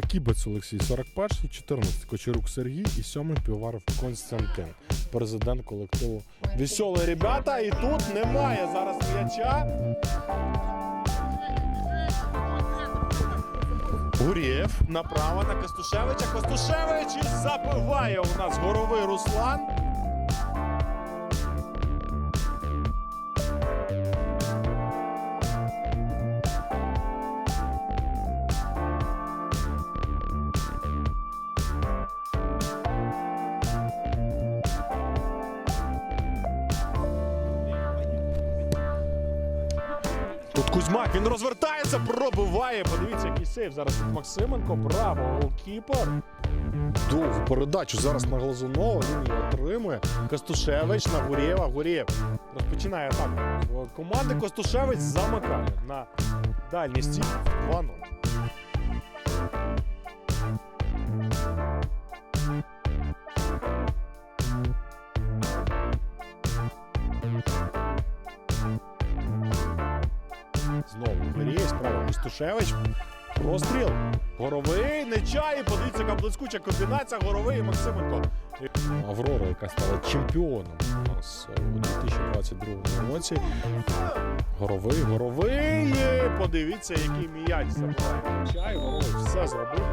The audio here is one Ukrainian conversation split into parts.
Кібець Олексій 41, 14 Кочерук Сергій і 7 Півоваров Константин, президент колективу. Веселі ребята, і тут немає зараз м'яча. Гурєв направо на Костушевича. Костушевич забиває у нас горовий Руслан. Тут Кузьмак, він розвертається, пробиває. Подивіться, який сейф зараз від Максименко. Браво, голкіпер. Довгу передачу зараз на Глазунова. Він її отримує. Костушевич на Гурєва. Гурєв розпочинає атаку. Команди Костушевич замикає на дальній стій 2-0. Справа Розстріл. Горовий, чай. Подивіться, яка блискуча комбінація. Горовий і Максименко. Аврора, яка стала чемпіоном у нас у 2022 році. Горовий, горовий. Подивіться, який м'яч забирає м'яча. Горовий все зробив.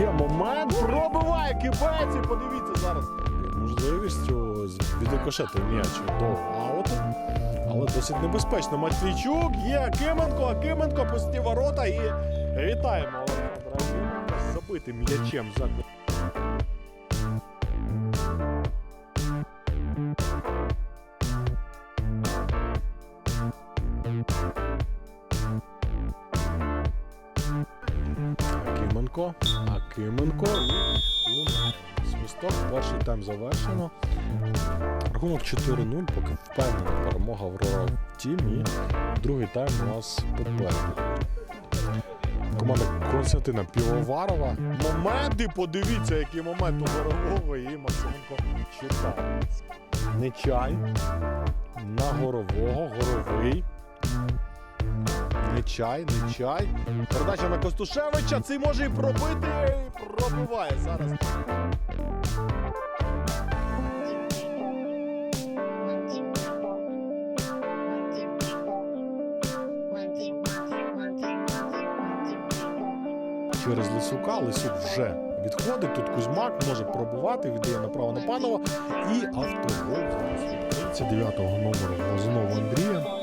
Ще момент пробиває кипець і подивіться зараз. Можливістю відрикошети м'яч до ауту. Але досить небезпечно. Матвійчук є Акименко, Акименко пусті ворота і вітаємо Олександра забитим м'ячем за Акименко, Акименко і Луна. Свисток, перший тайм завершено. Рахунок 4-0, поки впевнена перемога Аврора в тімі. Другий тайм у нас попереду. Команда Константина Півоварова. Моменти, подивіться, який момент у Горового і Максименко читає. Нечай. На Горового, Горовий. Нечай, нечай. Передача на Костушевича. Цей може і пробити. І пробиває зараз. через Лисюка. Лисюк вже відходить. Тут Кузьмак може пробувати, віддає направо на панова. І автогол зараз відкриється 9-го номеру знову Андрія.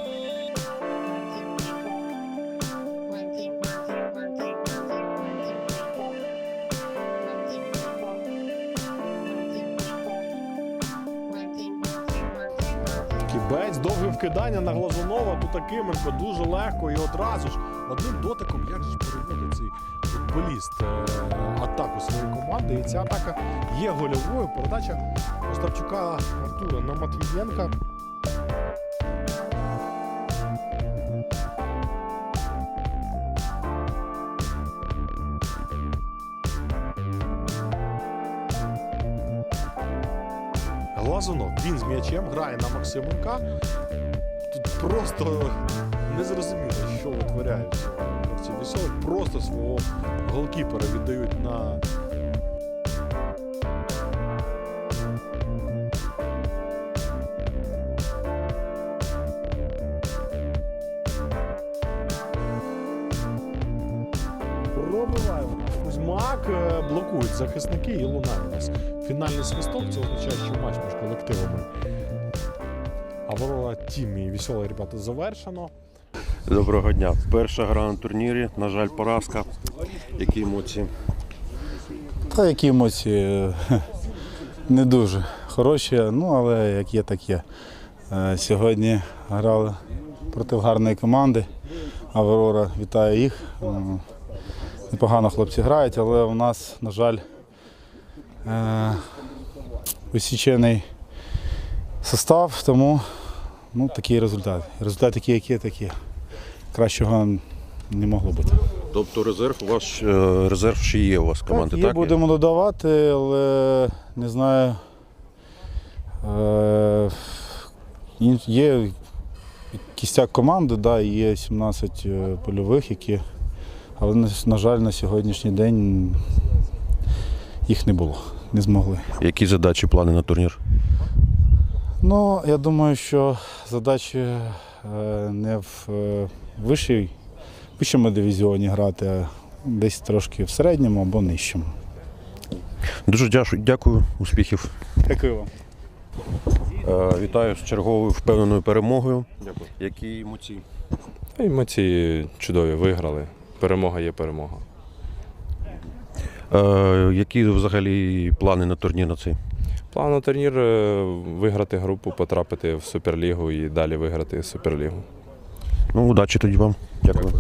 Кібець, довге вкидання на Глазунова. Тут Акименко дуже легко і одразу ж одним дотиком як же переводить цей футболіст е, атаку своєї команди. І ця атака є гольовою. Передача Остапчука Артура на Матвієнка. Глазунов, він з м'ячем грає на Максименка. Тут просто незрозуміло, що витворяють ці веселі. Просто свого голкіпера віддають на. Пробиваємо. Кузьма Однак е, блокують захисники і лунає нас фінальний свисток. Це означає, що матч між колективами Аврора Тім і веселі ребята завершено. Доброго дня. Перша гра на турнірі. На жаль, поразка. Які емоції? Та які емоції не дуже хороші, ну але як є, так є. Е, Сьогодні грали проти гарної команди. Аврора вітаю їх. Непогано хлопці грають, але у нас, на жаль, е, усічений состав, тому ну, такий результат. Результат такий, який є, такий. Кращого не могло бути. Тобто резерв у вас е, резерв ще є у вас команди, так, так? будемо додавати, але не знаю. Е, є кістяк команди, да, є 17 е, польових, які, але, на жаль, на сьогоднішній день їх не було, не змогли. Які задачі, плани на турнір? Ну, я думаю, що задачі е, не в е, вищій, вищому дивізіоні грати, а десь трошки в середньому або нижчому. Дуже дякую, успіхів. Дякую вам. Е, Вітаю з черговою впевненою перемогою. Дякую. Які емоції? Емоції чудові, виграли. Перемога є перемога. Е, Які взагалі плани на турнір на цей? План на турнір е, виграти групу, потрапити в Суперлігу і далі виграти Суперлігу. Ну, удачі тоді вам. Дякую.